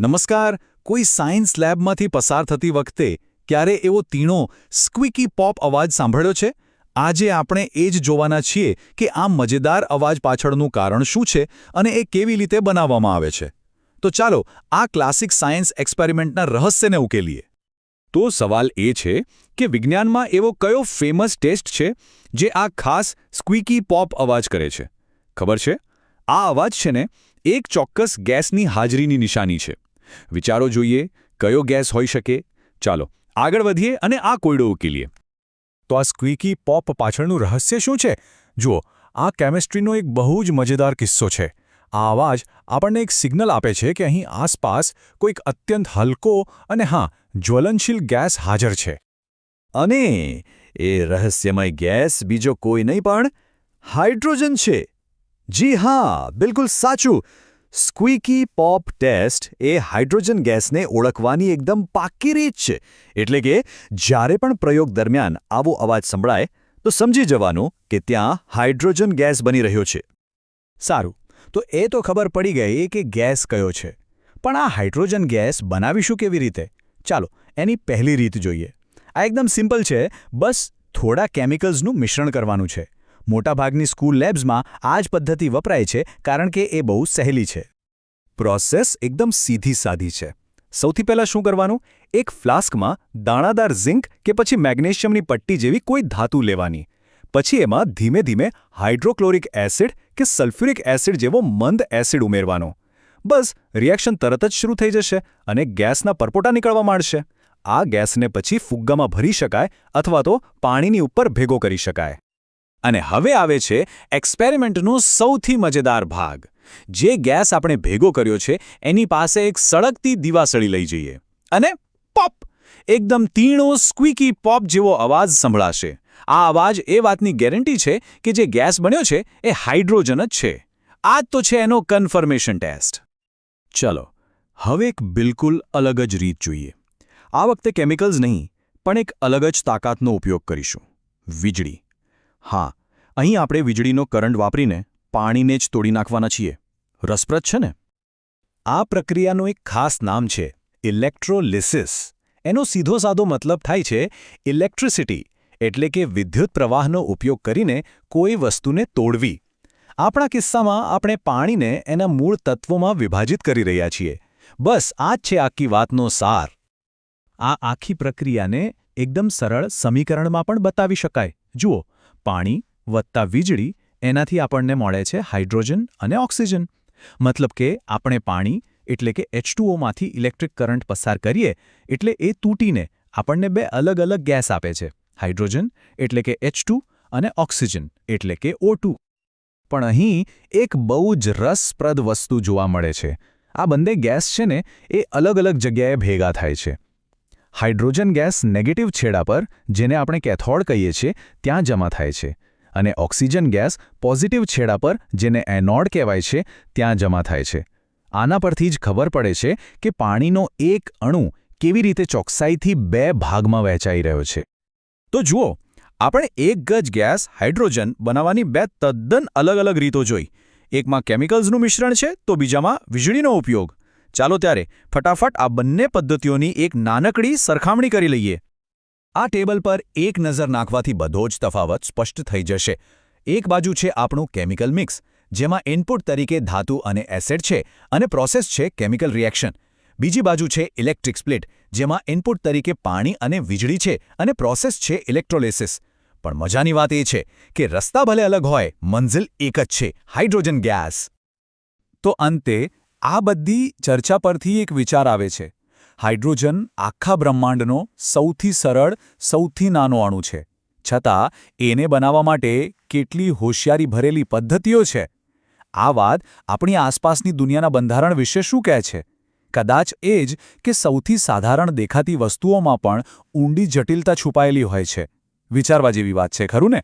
નમસ્કાર, કોઈ સાયન્સ લેબમાંથી પસાર થતી વખતે ક્યારે એવો તીણો, સ્ક્વિકી પોપ અવાજ સાંભળ્યો છે? આજે આપણે એ જ જોવાના છીએ કે આ મજેદાર અવાજ પાછળનું કારણ શું છે અને એ કેવી રીતે બનાવવામાં આવે છે. તો ચાલો, આ ક્લાસિક સાયન્સ એક્સપેરિમેન્ટના રહસ્યને ઉકેલીએ. તો સવાલ એ છે કે વિજ્ઞાનમાં એવો કયો ફેમસ ટેસ્ટ છે જે આ ખાસ સ્ક્વિકી પોપ અવાજ કરે છે? ખબર છે? આ અવાજ છે ને, એક ચોક્કસ ગેસની હાજરીની નિશાની છે. વિચારો જોઈએ, કયો ગેસ હોઈ શકે? ચાલો, આગળ વધીએ અને આ કોયડો ઉકેલીએ. તો આ સ્ક્વીકી પોપ પાછળનું રહસ્ય શું છે? જુઓ, આ કેમિસ્ટ્રીનો એક બહુ જ મજેદાર કિસ્સો છે. આ અવાજ આપણને એક સિગ્નલ આપે છે કે અહીં આસપાસ કોઈક અત્યંત હલકો અને હા, જ્વલનશીલ ગેસ હાજર છે. અને એ રહસ્યમય ગેસ બીજો કોઈ નહીં પણ હાઇડ્રોજન છે. જી હા, બિલકુલ સાચું. સ્ક્વિકી પોપ ટેસ્ટ એ હાઇડ્રોજન ગેસને ઓળખવાની એકદમ પાક્કી રીત છે. એટલે કે જ્યારે પણ પ્રયોગ દરમિયાન આવો અવાજ સંભળાય, તો સમજી જવાનું કે ત્યાં હાઇડ્રોજન ગેસ બની રહ્યો છે. સારું, તો એ તો ખબર પડી ગઈ કે ગેસ કયો છે. પણ આ હાઇડ્રોજન ગેસ બનાવીશું કેવી રીતે? ચાલો, એની પહેલી રીત જોઈએ. આ એકદમ સિમ્પલ છે, બસ થોડા કેમિકલ્સનું મિશ્રણ કરવાનું છે. મોટાભાગની સ્કૂલ લેબ્સમાં આ જ પદ્ધતિ વપરાય છે કારણ કે એ બહુ સહેલી છે. પ્રોસેસ એકદમ સીધી સાધી છે. સૌથી પહેલાં શું કરવાનું? એક ફ્લાસ્કમાં દાણાદાર ઝિંક કે પછી મેગ્નેશિયમની પટ્ટી જેવી કોઈ ધાતુ લેવાની. પછી એમાં ધીમે ધીમે હાઇડ્રોક્લોરિક એસિડ કે સલ્ફ્યુરિક એસિડ જેવો મંદ એસિડ ઉમેરવાનો. બસ, રિએક્શન તરત જ શરૂ થઈ જશે અને ગેસના પરપોટા નીકળવા માંડશે. આ ગેસને પછી ફુગ્ગામાં ભરી શકાય અથવા તો પાણીની ઉપર ભેગો કરી શકાય. અને હવે આવે છે એક્સપેરિમેન્ટનો સૌથી મજેદાર ભાગ. જે ગેસ આપણે ભેગો કર્યો છે, એની પાસે એક સળગતી દીવાસળી લઈ જઈએ. અને પોપ! એકદમ તીણો સ્ક્વિકી પોપ જેવો અવાજ સંભળાશે. આ અવાજ એ વાતની ગેરંટી છે કે જે ગેસ બન્યો છે, એ હાઇડ્રોજન જ છે. આ તો છે એનો કન્ફર્મેશન ટેસ્ટ. ચલો, હવે એક બિલકુલ અલગ જ રીત જોઈએ. આ વખતે કેમિકલ્સ નહીં, પણ એક અલગ જ તાકાતનો ઉપયોગ કરીશું. વીજળી. હા, અહીં આપણે વીજળીનો કરંટ વાપરીને પાણીને જ તોડી નાખવાના છીએ. રસપ્રદ છે ને? આ પ્રક્રિયાનું એક ખાસ નામ છે, ઇલેક્ટ્રોલિસિસ. એનો સીધો સાદો મતલબ થાય છે, ઇલેક્ટ્રિસિટી, એટલે કે વિદ્યુત પ્રવાહનો ઉપયોગ કરીને કોઈ વસ્તુને તોડવી. આપણા કિસ્સામાં આપણે પાણીને એના મૂળ તત્વોમાં વિભાજિત કરી રહ્યા છીએ. બસ, આ જ છે આખી વાતનો સાર. આ આખી પ્રક્રિયાને એકદમ સરળ સમીકરણમાં પણ બતાવી શકાય. જુઓ પાણી વત્તા વીજળી એનાથી આપણને મળે છે હાઇડ્રોજન અને ઓક્સિજન. મતલબ કે આપણે પાણી એટલે કે એચ ટુઓમાંથી ઇલેક્ટ્રિક કરંટ પસાર કરીએ એટલે એ તૂટીને આપણને બે અલગ અલગ ગેસ આપે છે. હાઇડ્રોજન એટલે કે એચ અને ઓક્સિજન એટલે કે ઓ પણ અહીં એક બહુ જ રસપ્રદ વસ્તુ જોવા મળે છે. આ બંને ગેસ છે ને એ અલગ અલગ જગ્યાએ ભેગા થાય છે. હાઇડ્રોજન ગેસ નેગેટિવ છેડા પર, જેને આપણે કેથોડ કહીએ છીએ, ત્યાં જમા થાય છે. અને ઓક્સિજન ગેસ પોઝિટિવ છેડા પર, જેને એનોડ કહેવાય છે, ત્યાં જમા થાય છે. આના પરથી જ ખબર પડે છે કે પાણીનો એક અણુ કેવી રીતે ચોકસાઈથી બે ભાગમાં વહેંચાઈ રહ્યો છે. તો જુઓ, આપણે એક ગજ ગેસ હાઇડ્રોજન બનાવવાની બે તદ્દન અલગ અલગ રીતો જોઈ. એકમાં કેમિકલ્સનું મિશ્રણ છે, તો બીજામાં વીજળીનો ઉપયોગ. ચાલો ત્યારે ફટાફટ આ બંને પદ્ધતિઓની એક નાનકડી સરખામણી કરી લઈએ. આ ટેબલ પર એક નજર નાખવાથી બધો જ તફાવત સ્પષ્ટ થઈ જશે. એક બાજુ છે આપણું કેમિકલ મિક્સ, જેમાં ઇનપુટ તરીકે ધાતુ અને એસિડ છે અને પ્રોસેસ છે કેમિકલ રિએક્શન. બીજી બાજુ છે ઇલેક્ટ્રિક સ્પ્લિટ, જેમાં ઇનપુટ તરીકે પાણી અને વીજળી છે અને પ્રોસેસ છે ઇલેક્ટ્રોલિસિસ. પણ મજાની વાત એ છે કે રસ્તા ભલે અલગ હોય, મંઝિલ એક જ છે, હાઇડ્રોજન ગેસ. તો અંતે આ બધી ચર્ચા પરથી એક વિચાર આવે છે. હાઇડ્રોજન આખા બ્રહ્માંડનો સૌથી સરળ, સૌથી નાનો અણુ છે. છતાં, એને બનાવવા માટે કેટલી હોશિયારી ભરેલી પદ્ધતિઓ છે. આ વાત આપણી આસપાસની દુનિયાના બંધારણ વિશે શું કહે છે? કદાચ એ જ કે સૌથી સાધારણ દેખાતી વસ્તુઓમાં પણ ઊંડી જટિલતા છુપાયેલી હોય છે. વિચારવા જેવી વાત છે, ખરું ને?